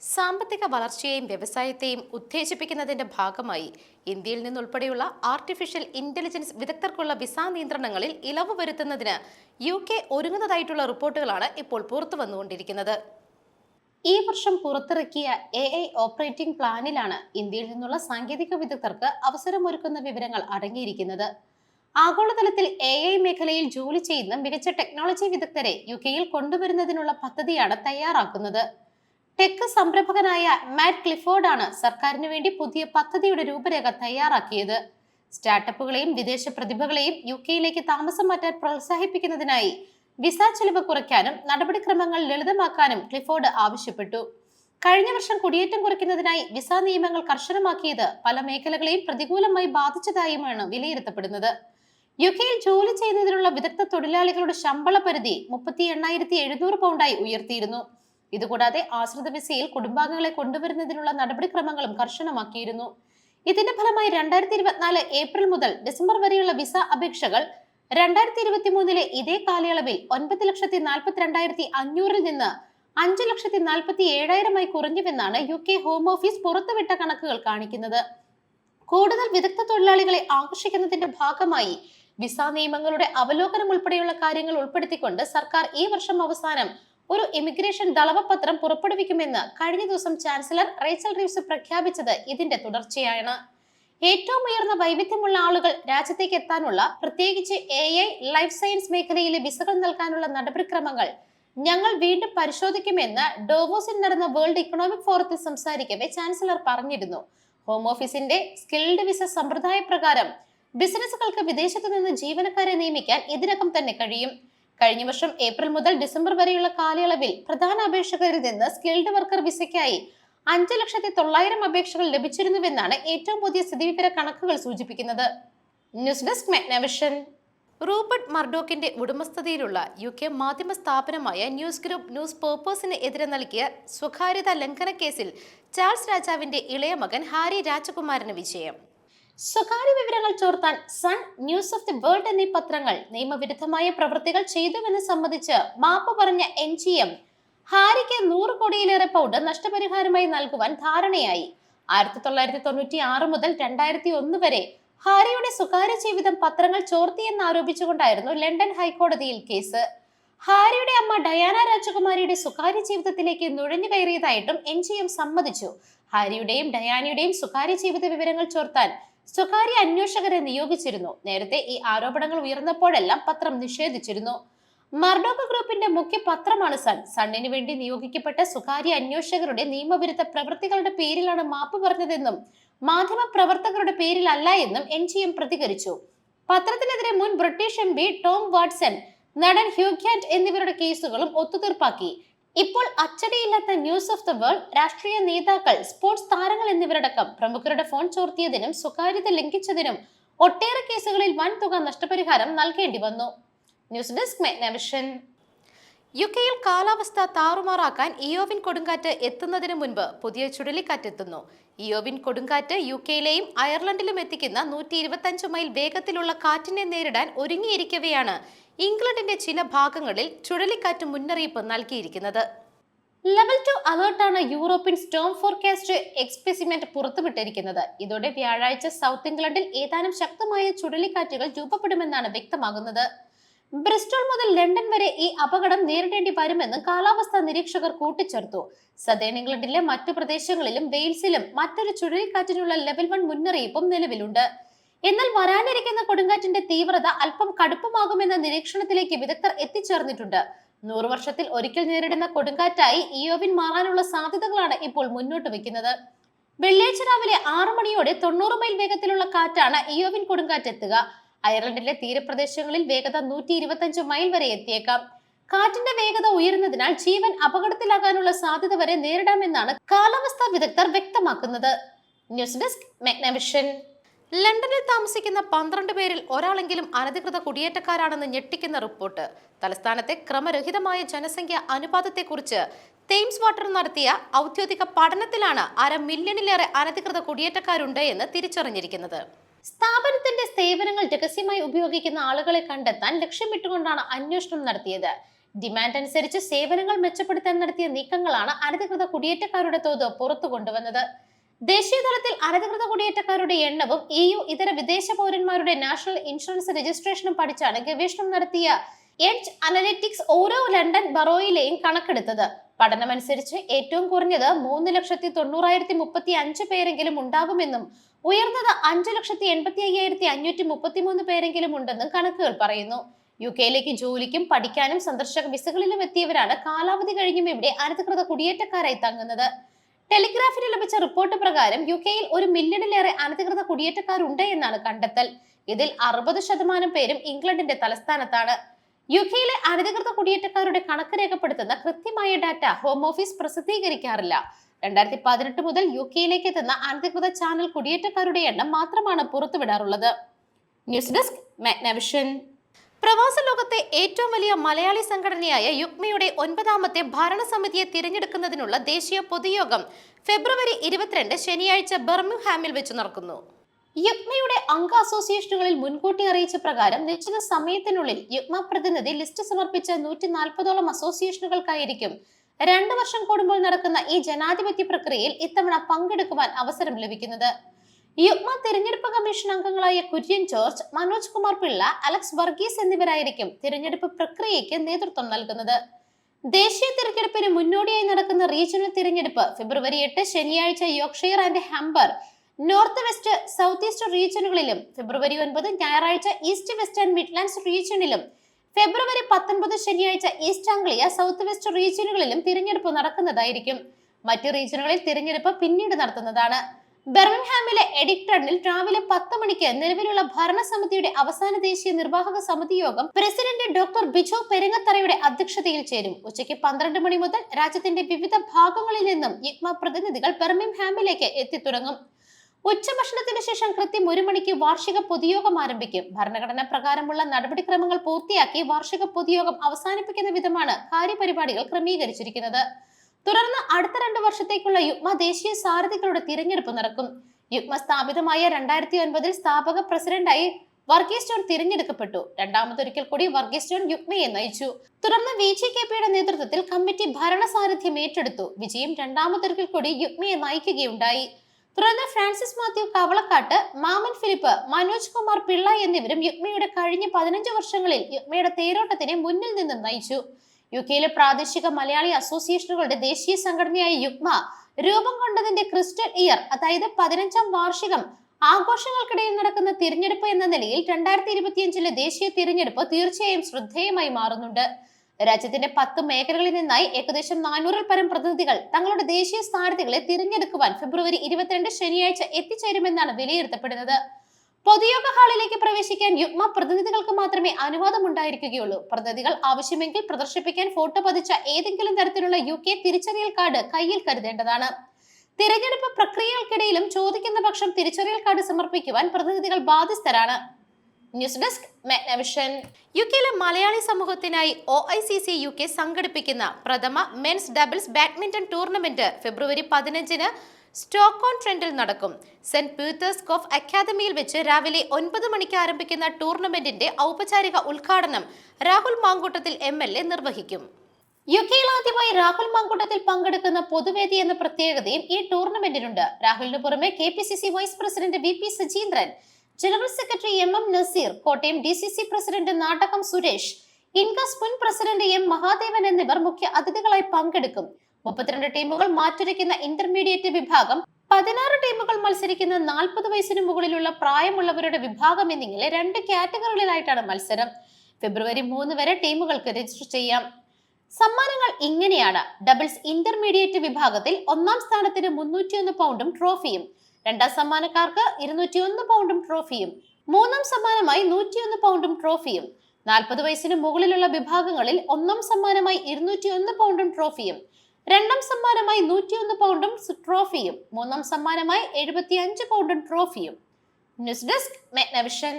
സാമ്പത്തിക വളർച്ചയെയും വ്യവസായത്തെയും ഉത്തേജിപ്പിക്കുന്നതിന്റെ ഭാഗമായി ഇന്ത്യയിൽ നിന്നുൾപ്പെടെയുള്ള ആർട്ടിഫിഷ്യൽ ഇന്റലിജൻസ് വിദഗ്ധർക്കുള്ള വിസ നിയന്ത്രണങ്ങളിൽ ഇളവ് വരുത്തുന്നതിന് യു കെ ഒരുങ്ങുന്നതായിട്ടുള്ള റിപ്പോർട്ടുകളാണ് ഇപ്പോൾ പുറത്തു വന്നുകൊണ്ടിരിക്കുന്നത്. ഈ വർഷം പുറത്തിറക്കിയ എ ഐ ഓപ്പറേറ്റിംഗ് പ്ലാനിലാണ് ഇന്ത്യയിൽ നിന്നുള്ള സാങ്കേതിക വിദഗ്ധർക്ക് അവസരമൊരുക്കുന്ന വിവരങ്ങൾ അടങ്ങിയിരിക്കുന്നത്. ആഗോളതലത്തിൽ എ ഐ മേഖലയിൽ ജോലി ചെയ്യുന്ന മികച്ച ടെക്നോളജി വിദഗ്ധരെ യു കെയിൽ കൊണ്ടുവരുന്നതിനുള്ള പദ്ധതിയാണ് തയ്യാറാക്കുന്നത്. ടെക് സംരംഭകനായ മാറ്റ് ക്ലിഫോർഡാണ് സർക്കാരിന് വേണ്ടി പുതിയ പദ്ധതിയുടെ രൂപരേഖ തയ്യാറാക്കിയത്. സ്റ്റാർട്ടപ്പുകളെയും വിദേശ പ്രതിഭകളെയും യു കെയിലേക്ക് താമസം മാറ്റാൻ പ്രോത്സാഹിപ്പിക്കുന്നതിനായി വിസ ചെലവ് കുറയ്ക്കാനും നടപടിക്രമങ്ങൾ ലളിതമാക്കാനും ക്ലിഫോർഡ് ആവശ്യപ്പെട്ടു. കഴിഞ്ഞ വർഷം കുടിയേറ്റം കുറയ്ക്കുന്നതിനായി വിസ നിയമങ്ങൾ കർശനമാക്കിയത് പല മേഖലകളെയും പ്രതികൂലമായി ബാധിച്ചതായുമാണ് വിലയിരുത്തപ്പെടുന്നത്. യു കെയിൽ ജോലി ചെയ്യുന്നതിനുള്ള വിദഗ്ധ തൊഴിലാളികളുടെ ശമ്പള പരിധി മുപ്പത്തി എണ്ണായിരത്തി എഴുന്നൂറ് പൗണ്ടായി ഉയർത്തിയിരുന്നു. ഇതുകൂടാതെ ആശ്രിത വിസയിൽ കുടുംബാംഗങ്ങളെ കൊണ്ടുവരുന്നതിനുള്ള നടപടിക്രമങ്ങളും കർശനമാക്കിയിരുന്നു. ഇതിന്റെ ഫലമായി രണ്ടായിരത്തി ഇരുപത്തിനാല് ഏപ്രിൽ മുതൽ ഡിസംബർ വരെയുള്ള വിസ അപേക്ഷകൾ രണ്ടായിരത്തി ഇരുപത്തി മൂന്നിലെ ഇതേ കാലയളവിൽ ഒൻപത് ലക്ഷത്തി നാൽപ്പത്തി രണ്ടായിരത്തി അഞ്ഞൂറിൽ നിന്ന് അഞ്ച് ലക്ഷത്തി നാൽപ്പത്തി ഏഴായിരമായി കുറഞ്ഞുവെന്നാണ് യു കെ ഹോം ഓഫീസ് പുറത്തുവിട്ട കണക്കുകൾ കാണിക്കുന്നത്. കൂടുതൽ വിദഗ്ധ തൊഴിലാളികളെ ആകർഷിക്കുന്നതിന്റെ ഭാഗമായി വിസ നിയമങ്ങളുടെ അവലോകനം ഉൾപ്പെടെയുള്ള കാര്യങ്ങൾ ഉൾപ്പെടുത്തിക്കൊണ്ട് സർക്കാർ ഈ വർഷം അവസാനം ഒരു ഇമിഗ്രേഷൻ ദളവപത്രം പുറപ്പെടുവിക്കുമെന്ന് കഴിഞ്ഞ ദിവസം ചാൻസലർ റേച്ചൽ റീവ്സ് പ്രഖ്യാപിച്ചത് ഇതിന്റെ തുടർച്ചയാണ്. ഏറ്റവും ഉയർന്ന വൈവിധ്യമുള്ള ആളുകൾ രാജ്യത്തേക്ക് എത്താനുള്ള പ്രത്യേകിച്ച് എ ഐ ലൈഫ് സയൻസ് മേഖലയിലെ വിസകൾ നൽകാനുള്ള നടപടിക്രമങ്ങൾ ഞങ്ങൾ വീണ്ടും പരിശോധിക്കുമെന്ന് ഡോവോസിൽ നടന്ന വേൾഡ് ഇക്കണോമിക് ഫോറത്തിൽ സംസാരിക്കവെ ചാൻസലർ പറഞ്ഞിരുന്നു. ഹോം ഓഫീസിന്റെ സ്കിൽഡ് വിസ സമ്പ്രദായ പ്രകാരം ബിസിനസ്സുകൾക്ക് വിദേശത്തു നിന്ന് ജീവനക്കാരെ നിയമിക്കാൻ ഇതിനകം തന്നെ കഴിയും. കഴിഞ്ഞ വർഷം ഏപ്രിൽ മുതൽ ഡിസംബർ വരെയുള്ള കാലയളവിൽ പ്രധാന അപേക്ഷകരിൽ നിന്ന് സ്കിൽഡ് വർക്കർ വിസയ്ക്കായി അഞ്ച് ലക്ഷത്തി തൊള്ളായിരം അപേക്ഷകൾ ലഭിച്ചിരുന്നുവെന്നാണ് ഏറ്റവും പുതിയ സ്ഥിതിവിവര കണക്കുകൾ സൂചിപ്പിക്കുന്നത്. News desk മെഗ്നവിഷൻ. റൂബർട്ട് മർഡോക്കിന്റെ ഉടമസ്ഥതയിലുള്ള യു കെ മാധ്യമ സ്ഥാപനമായ ന്യൂസ് ഗ്രൂപ്പ് ന്യൂസ് പേർപ്പേഴ്സിന് എതിരെ നൽകിയ സ്വകാര്യതാ ലംഘന കേസിൽ ചാൾസ് രാജാവിന്റെ ഇളയ മകൻ ഹാരി രാജകുമാരന് വിജയം. സ്വകാര്യ വിവരങ്ങൾ ചോർത്താൻ Sun News of the World എന്നീ പത്രങ്ങൾ നിയമവിരുദ്ധമായ പ്രവൃത്തികൾ ചെയ്തുവെന്ന് സംബന്ധിച്ച് മാപ്പ് പറഞ്ഞ എൻ ജി എം ഹാരിക്ക് നൂറ് കോടിയിലേറെ പൗണ്ട് നഷ്ടപരിഹാരമായി നൽകുവാൻ ധാരണയായി. ആയിരത്തി തൊള്ളായിരത്തി തൊണ്ണൂറ്റി ആറ് മുതൽ രണ്ടായിരത്തി ഒന്ന് വരെ ഹാരിയുടെ സ്വകാര്യ ജീവിതം പത്രങ്ങൾ ചോർത്തിയെന്ന് ആരോപിച്ചുകൊണ്ടായിരുന്നു ലണ്ടൻ ഹൈക്കോടതിയിൽ കേസ്. ഹാരിയുടെ അമ്മ ഡയാന രാജകുമാരിയുടെ സ്വകാര്യ ജീവിതത്തിലേക്ക് നുഴഞ്ഞു കയറിയതായിട്ടും എൻ ജി എം സമ്മതിച്ചു. ഹാരിയുടെയും ഡയാനയുടെയും സ്വകാര്യ ജീവിത വിവരങ്ങൾ ചോർത്താൻ സ്വകാര്യ അന്വേഷകരെ നിയോഗിച്ചിരുന്നു. നേരത്തെ ഈ ആരോപണങ്ങൾ ഉയർന്നപ്പോഴെല്ലാം പത്രം നിഷേധിച്ചിരുന്നു. മർഡോക്ക് ഗ്രൂപ്പിന്റെ മുഖ്യ പത്രമാണ് സൺ. സണ്ണിന് വേണ്ടി നിയോഗിക്കപ്പെട്ട സ്വകാര്യ അന്വേഷകരുടെ നിയമവിരുദ്ധ പ്രവൃത്തികളുടെ പേരിലാണ് മാപ്പ് പറഞ്ഞതെന്നും മാധ്യമ പ്രവർത്തകരുടെ പേരിലല്ല എന്നും എൻ ജി എം പ്രതികരിച്ചു. പത്രത്തിനെതിരെ മുൻ British M B Tom Watson നടൻ ഹ്യൂഗ്യാറ്റ് എന്നിവരുടെ കേസുകളും ഒത്തുതീർപ്പാക്കി. ഇപ്പോൾ അച്ചടിയില്ലാത്ത ന്യൂസ് ഓഫ് ദ വേൾഡ് രാഷ്ട്രീയ നേതാക്കൾ സ്പോർട്സ് താരങ്ങൾ എന്നിവരടക്കം പ്രമുഖരുടെ ഫോൺ ചോർത്തിയതിനും സ്വകാര്യത ലംഘിച്ചതിനും ഒട്ടേറെ കേസുകളിൽ വൻ തുക നഷ്ടപരിഹാരം നൽകേണ്ടി വന്നു. ന്യൂസ് ഡെസ്ക് മെഗ്നവിഷൻ യു കെയിൽ കാലാവസ്ഥ താറുമാറാക്കാൻ ഇയോവിൻ കൊടുങ്കാറ്റ് എത്തുന്നതിന് മുൻപ് പുതിയ ചുഴലിക്കാറ്റ് ഇയോവിൻ കൊടുങ്കാറ്റ് യു കെയിലെയും അയർലൻഡിലും എത്തിക്കുന്ന നൂറ്റി ഇരുപത്തഞ്ച് മൈൽ വേഗത്തിലുള്ള കാറ്റിനെ നേരിടാൻ ഒരുങ്ങിയിരിക്കവെയാണ് ഇംഗ്ലണ്ടിന്റെ ചില ഭാഗങ്ങളിൽ ചുഴലിക്കാറ്റ് മുന്നറിയിപ്പ് നൽകിയിരിക്കുന്നത്. ലെവൽ ടു അലേർട്ടാണ് യൂറോപ്യൻ സ്റ്റോം ഫോർകാസ്റ്റ് എക്സ്പെസിമെന്റ് പുറത്തുവിട്ടിരിക്കുന്നത്. ഇതോടെ വ്യാഴാഴ്ച സൗത്ത് ഇംഗ്ലണ്ടിൽ ഏതാനും ശക്തമായ ചുഴലിക്കാറ്റുകൾ രൂപപ്പെടുമെന്നാണ് വ്യക്തമാകുന്നത്. ബ്രിസ്റ്റോൾ മുതൽ ലണ്ടൻ വരെ ഈ അപകടം നേരിടേണ്ടി വരുമെന്ന് കാലാവസ്ഥാ നിരീക്ഷകർ കൂട്ടിച്ചേർത്തു. സദേൺ ഇംഗ്ലണ്ടിലെ മറ്റു പ്രദേശങ്ങളിലും വെയിൽസിലും മറ്റൊരു ചുഴലിക്കാറ്റിനുള്ള ലെവൽ വൺ മുന്നറിയിപ്പും നിലവിലുണ്ട്. എന്നാൽ വരാനിരിക്കുന്ന കൊടുങ്കാറ്റിന്റെ തീവ്രത അല്പം കടുപ്പമാകുമെന്ന നിരീക്ഷണത്തിലേക്ക് വിദഗ്ധർ എത്തിച്ചേർന്നിട്ടുണ്ട്. നൂറ് വർഷത്തിൽ ഒരിക്കൽ നേരിടുന്ന കൊടുങ്കാറ്റായി ഇയോവിൻ മാറാനുള്ള സാധ്യതകളാണ് ഇപ്പോൾ മുന്നോട്ട് വെക്കുന്നത് വെള്ളിയാഴ്ച രാവിലെ ആറു മണിയോടെ തൊണ്ണൂറ് മൈൽ വേഗത്തിലുള്ള കാറ്റാണ് ഇയോവിൻ കൊടുങ്കാറ്റ് എത്തുക അയർലൻഡിലെ തീരപ്രദേശങ്ങളിൽ വേഗത നൂറ്റി ഇരുപത്തഞ്ച് മൈൽ വരെ എത്തിയേക്കാം. കാറ്റിന്റെ വേഗത ഉയരുന്നതിനാൽ ജീവൻ അപകടത്തിലാകാനുള്ള സാധ്യത വരെ നേരിടാമെന്നാണ് കാലാവസ്ഥാ വിദഗ്ധർ വ്യക്തമാക്കുന്നത്. News desk Magnavision. ലണ്ടനിൽ താമസിക്കുന്ന പന്ത്രണ്ട് പേരിൽ ഒരാളെങ്കിലും അനധികൃത കുടിയേറ്റക്കാരാണെന്ന് ഞെട്ടിക്കുന്ന റിപ്പോർട്ട്. തലസ്ഥാനത്തെ ക്രമരഹിതമായ ജനസംഖ്യ അനുപാതത്തെക്കുറിച്ച് തെയിംസ് വാട്ടർ നടത്തിയ ഔദ്യോഗിക പഠനത്തിലാണ് അര മില്യണിലേറെ അനധികൃത കുടിയേറ്റക്കാരുണ്ട് എന്ന് തിരിച്ചറിഞ്ഞിരിക്കുന്നത്. സ്ഥാപനത്തിന്റെ സേവനങ്ങൾ രഹസ്യമായി ഉപയോഗിക്കുന്ന ആളുകളെ കണ്ടെത്താൻ ലക്ഷ്യമിട്ടുകൊണ്ടാണ് അന്വേഷണം നടത്തിയത്. ഡിമാൻഡ് അനുസരിച്ച് സേവനങ്ങൾ മെച്ചപ്പെടുത്താൻ നടത്തിയ നീക്കങ്ങളാണ് അനധികൃത കുടിയേറ്റക്കാരുടെ തോത് പുറത്തു കൊണ്ടുവന്നത്. ദേശീയതലത്തിൽ അനധികൃത കുടിയേറ്റക്കാരുടെ എണ്ണവും ഇ യു ഇതര വിദേശ പൗരന്മാരുടെ നാഷണൽ ഇൻഷുറൻസ് രജിസ്ട്രേഷനും പഠിച്ചാണ് ഗവേഷണം നടത്തിയ എഡ്ജ് അനലിറ്റിക്സ് ഓരോ ലണ്ടൻ ബറോയിലെയും കണക്കെടുത്തത്. പഠനമനുസരിച്ച് ഏറ്റവും കുറഞ്ഞത് മൂന്ന് ലക്ഷത്തി തൊണ്ണൂറായിരത്തി മുപ്പത്തി അഞ്ച് പേരെങ്കിലും ഉണ്ടാകുമെന്നും ഉയർന്നത് അഞ്ചു ലക്ഷത്തി എൺപത്തി അയ്യായിരത്തി അഞ്ഞൂറ്റി മുപ്പത്തി മൂന്ന് പേരെങ്കിലും ഉണ്ടെന്നും കണക്കുകൾ പറയുന്നു. യു കെയിലേക്ക് ജോലിക്കും പഠിക്കാനും സന്ദർശക വിസകളിലും എത്തിയവരാണ് കാലാവധി കഴിഞ്ഞും ഇവിടെ അനധികൃത കുടിയേറ്റക്കാരായി തങ്ങുന്നത്. ടെലിഗ്രാഫിന് ലഭിച്ച റിപ്പോർട്ട് പ്രകാരം യു കെയിൽ ഒരു മില്യണിലേറെ അനധികൃത കുടിയേറ്റക്കാരുണ്ട് എന്നാണ് കണ്ടെത്തൽ. ഇതിൽ അറുപത് ശതമാനം പേരും ഇംഗ്ലണ്ടിന്റെ തലസ്ഥാനത്താണ്. യു കെയിലെ അനധികൃത കുടിയേറ്റക്കാരുടെ കണക്ക് രേഖപ്പെടുത്തുന്ന കൃത്യമായ ഡാറ്റ ഹോം ഓഫീസ് പ്രസിദ്ധീകരിക്കാറില്ല. രണ്ടായിരത്തി പതിനെട്ട് മുതൽ യു കെയിലേക്ക് എത്തുന്ന അനധികൃത ചാനൽ കുടിയേറ്റക്കാരുടെ എണ്ണം മാത്രമാണ് പുറത്തുവിടാറുള്ളത്. ന്യൂസ് ഡെസ്ക് മാഗ്നവിഷൻ പ്രവാസ ലോകത്തെ ഏറ്റവും വലിയ മലയാളി സംഘടനയായ യുക്മയുടെ ഒൻപതാമത്തെ ഭരണസമിതിയെ തിരഞ്ഞെടുക്കുന്നതിനുള്ള ദേശീയ പൊതുയോഗം ഫെബ്രുവരി ഇരുപത്തിരണ്ട് ശനിയാഴ്ച ബർമിംഗ്ഹാമിൽ വെച്ച് നടക്കുന്നു. യുക്മയുടെ അംഗ അസോസിയേഷനുകളിൽ മുൻകൂട്ടി അറിയിച്ച പ്രകാരം നിശ്ചിത സമയത്തിനുള്ളിൽ യുക്മ പ്രതിനിധി ലിസ്റ്റ് സമർപ്പിച്ച നൂറ്റി നാൽപ്പതോളം അസോസിയേഷനുകൾക്കായിരിക്കും. രണ്ടു വർഷം കൂടുമ്പോൾ നടക്കുന്ന ഈ ജനാധിപത്യ പ്രക്രിയയിൽ ഇത്തവണ പങ്കെടുക്കുവാൻ അവസരം ലഭിക്കുന്നത്. യുഗ്മ തിരഞ്ഞെടുപ്പ് കമ്മീഷൻ അംഗങ്ങളായ കുര്യൻ ജോർജ് മനോജ് കുമാർ പിള്ള അലക്സ് വർഗീസ് എന്നിവരായിരിക്കും തിരഞ്ഞെടുപ്പ് പ്രക്രിയയ്ക്ക് നേതൃത്വം നൽകുന്നത്. ദേശീയ തിരഞ്ഞെടുപ്പിന് മുന്നോടിയായി നടക്കുന്ന റീജിയണൽ തിരഞ്ഞെടുപ്പ് ഫെബ്രുവരി എട്ട് ശനിയാഴ്ച Yorkshire and Humber North West South East റീജിയനുകളിലും ഫെബ്രുവരി ഒൻപത് ഞായറാഴ്ച ഈസ്റ്റ് വെസ്റ്റ് ആൻഡ് മിഡ്ലാൻഡ്സ് റീജിയനിലും ഫെബ്രുവരി പത്തൊൻപത് ശനിയാഴ്ച ഈസ്റ്റ് ആംഗ്ലിയ സൗത്ത് വെസ്റ്റ് റീജിയനുകളിലും തിരഞ്ഞെടുപ്പ് നടക്കുന്നതായിരിക്കും. മറ്റ് റീജിയനുകളിൽ തിരഞ്ഞെടുപ്പ് പിന്നീട് നടത്തുന്നതാണ്. ബെർമിംഗ്ഹാമിലെ എഡിക്ടണിൽ രാവിലെ പത്ത് മണിക്ക് നിലവിലുള്ള ഭരണസമിതിയുടെ അവസാന ദേശീയ നിർവാഹക സമിതി യോഗം പ്രസിഡന്റ് ഡോക്ടർ ബിജു പെരുങ്ങത്തറയുടെ അധ്യക്ഷതയിൽ ചേരും. ഉച്ചയ്ക്ക് പന്ത്രണ്ട് മണി മുതൽ രാജ്യത്തിന്റെ വിവിധ ഭാഗങ്ങളിൽ നിന്നും യുഗ്മ പ്രതിനിധികൾ ബെർമിംഗ്ഹാമിലേക്ക് എത്തിത്തുടങ്ങും. ഉച്ചഭക്ഷണത്തിന് ശേഷം കൃത്യം ഒരു മണിക്ക് വാർഷിക പൊതുയോഗം ആരംഭിക്കും. ഭരണഘടന പ്രകാരമുള്ള നടപടിക്രമങ്ങൾ പൂർത്തിയാക്കി വാർഷിക പൊതുയോഗം അവസാനിപ്പിക്കുന്ന വിധമാണ് കാര്യപരിപാടികൾ ക്രമീകരിച്ചിരിക്കുന്നത്. തുടർന്ന് അടുത്ത രണ്ട് വർഷത്തേക്കുള്ള യുഗ്മ ദേശീയ സാരഥികളുടെ തിരഞ്ഞെടുപ്പ് നടക്കും. യുഗ്മ സ്ഥാപിതമായ രണ്ടായിരത്തി ഒൻപതിൽ സ്ഥാപക പ്രസിഡന്റായി വർഗീസ് ജോൺ തിരഞ്ഞെടുക്കപ്പെട്ടു. രണ്ടാമതൊരിക്കൽ കൂടി വർഗീസ് ജോൺ യുഗ്മയെ നയിച്ചു. തുടർന്ന് വി ജി കെ പിയുടെ നേതൃത്വത്തിൽ കമ്മിറ്റി ഭരണസാരഥ്യം ഏറ്റെടുത്തു. വിജയം രണ്ടാമതൊരിക്കൽ കൂടി യുഗ്മയെ നയിക്കുകയുണ്ടായി. തുടർന്ന് ഫ്രാൻസിസ് മാത്യു കവളക്കാട്ട് മാമൻ ഫിലിപ്പ് മനോജ് കുമാർ പിള്ള എന്നിവരും യുഗ്മയുടെ കഴിഞ്ഞ പതിനഞ്ച് വർഷങ്ങളിൽ യുഗ്മയുടെ തേരോട്ടത്തിനെ മുന്നിൽ നിന്ന് നയിച്ചു. യു കെയിലെ പ്രാദേശിക മലയാളി അസോസിയേഷനുകളുടെ ദേശീയ സംഘടനയായ യുഗ്മ രൂപം കൊണ്ടതിന്റെ ക്രിസ്റ്റൽ ഇയർ അതായത് പതിനഞ്ചാം വാർഷികം ആഘോഷങ്ങൾക്കിടയിൽ നടക്കുന്ന തിരഞ്ഞെടുപ്പ് എന്ന നിലയിൽ രണ്ടായിരത്തി ഇരുപത്തിയഞ്ചിലെ ദേശീയ തിരഞ്ഞെടുപ്പ് തീർച്ചയായും ശ്രദ്ധേയമായി മാറുന്നുണ്ട്. രാജ്യത്തിന്റെ പത്ത് മേഖലകളിൽ നിന്നായി ഏകദേശം നാനൂറിൽ പരം പ്രതിനിധികൾ തങ്ങളുടെ ദേശീയ സ്ഥാനാർത്ഥികളെ തിരഞ്ഞെടുക്കുവാൻ ഫെബ്രുവരി ഇരുപത്തിരണ്ട് ശനിയാഴ്ച എത്തിച്ചേരുമെന്നാണ് വിലയിരുത്തപ്പെടുന്നത്. പൊതുയോഗ ഹാളിലേക്ക് പ്രവേശിക്കാൻ യുഗ്മ പ്രതിനിധികൾക്ക് മാത്രമേ അനുവാദം ഉണ്ടായിരിക്കുകയുള്ളൂ പ്രതിനിധികൾ ആവശ്യമെങ്കിൽ പ്രദർശിപ്പിക്കാൻ ഫോട്ടോ പതിച്ച ഏതെങ്കിലും തരത്തിലുള്ള യു കെ തിരിച്ചറിയൽ കാർഡ് കയ്യിൽ കരുതേണ്ടതാണ്. തിരഞ്ഞെടുപ്പ് പ്രക്രിയകൾക്കിടയിലും ചോദിക്കുന്ന പക്ഷം തിരിച്ചറിയൽ കാർഡ് സമർപ്പിക്കുവാൻ പ്രതിനിധികൾ ബാധ്യസ്ഥരാണ്. News desk Magnavision. യു കെയിലെ മലയാളി സമൂഹത്തിനായി O I C C U K സംഘടിപ്പിക്കുന്ന പ്രഥമ മെൻസ് ഡബിൾസ് ബാഡ്മിന്റൺ ടൂർണമെന്റ് ഫെബ്രുവരി പതിനഞ്ചിന് ഓൺ ട്രെൻഡിൽ നടക്കും. സെന്റ് പീറ്റേഴ്സ് കോഫ് അക്കാദമിയിൽ വെച്ച് രാവിലെ ഒൻപത് മണിക്ക് ആരംഭിക്കുന്ന ടൂർണമെന്റിന്റെ ഔപചാരിക ഉദ്ഘാടനം Rahul Mankoottathil M L A നിർവഹിക്കും. യു കെയിൽ ആദ്യമായി രാഹുൽ മാങ്കൂട്ടത്തിൽ പങ്കെടുക്കുന്ന പൊതുവേദി എന്ന പ്രത്യേകതയും ഈ ടൂർണമെന്റിനുണ്ട്. രാഹുലിന് പുറമെ K P C C vice president V P Sajeendran general secretary M M Naseer Kottayam D C C president Nattakam Suresh INCAS മുൻ പ്രസിഡന്റ് എം മഹാദേവൻ എന്നിവർ മുഖ്യ അതിഥികളായി പങ്കെടുക്കും. മുപ്പത്തിരണ്ട് ടീമുകൾ മാറ്റുരയ്ക്കുന്ന ഇന്റർമീഡിയറ്റ് വിഭാഗം പതിനാറ് ടീമുകൾ മത്സരിക്കുന്ന നാൽപ്പത് വയസ്സിന് മുകളിലുള്ള പ്രായമുള്ളവരുടെ വിഭാഗം എന്നിങ്ങനെ രണ്ട് കാറ്റഗറികളിലായിട്ടാണ് മത്സരം. ഫെബ്രുവരി മൂന്ന് വരെ ടീമുകൾക്ക് രജിസ്റ്റർ ചെയ്യാം. സമ്മാനങ്ങൾ ഇങ്ങനെയാണ്. ഡബിൾസ് ഇന്റർമീഡിയറ്റ് വിഭാഗത്തിൽ ഒന്നാം സ്ഥാനത്തിന് മുന്നൂറ്റിയൊന്ന് പൗണ്ടും ട്രോഫിയും രണ്ടാം സമ്മാനക്കാർക്ക് ഇരുന്നൂറ്റിയൊന്ന് പൗണ്ടും ട്രോഫിയും മൂന്നാം സമ്മാനമായി നൂറ്റിയൊന്ന് പൗണ്ടും ട്രോഫിയും നാൽപ്പത് വയസ്സിന് മുകളിലുള്ള വിഭാഗങ്ങളിൽ ഒന്നാം സമ്മാനമായി ഇരുന്നൂറ്റിയൊന്ന് പൗണ്ടും ട്രോഫിയും രണ്ടാം സമ്മാനമായി നൂറ്റിയൊന്ന് പൗണ്ടും ട്രോഫിയും മൂന്നാം സമ്മാനമായി എഴുപത്തിയഞ്ച് പൗണ്ടും ട്രോഫിയും ന്യൂസ് ഡെസ്ക് മെഗ്നവിഷൻ.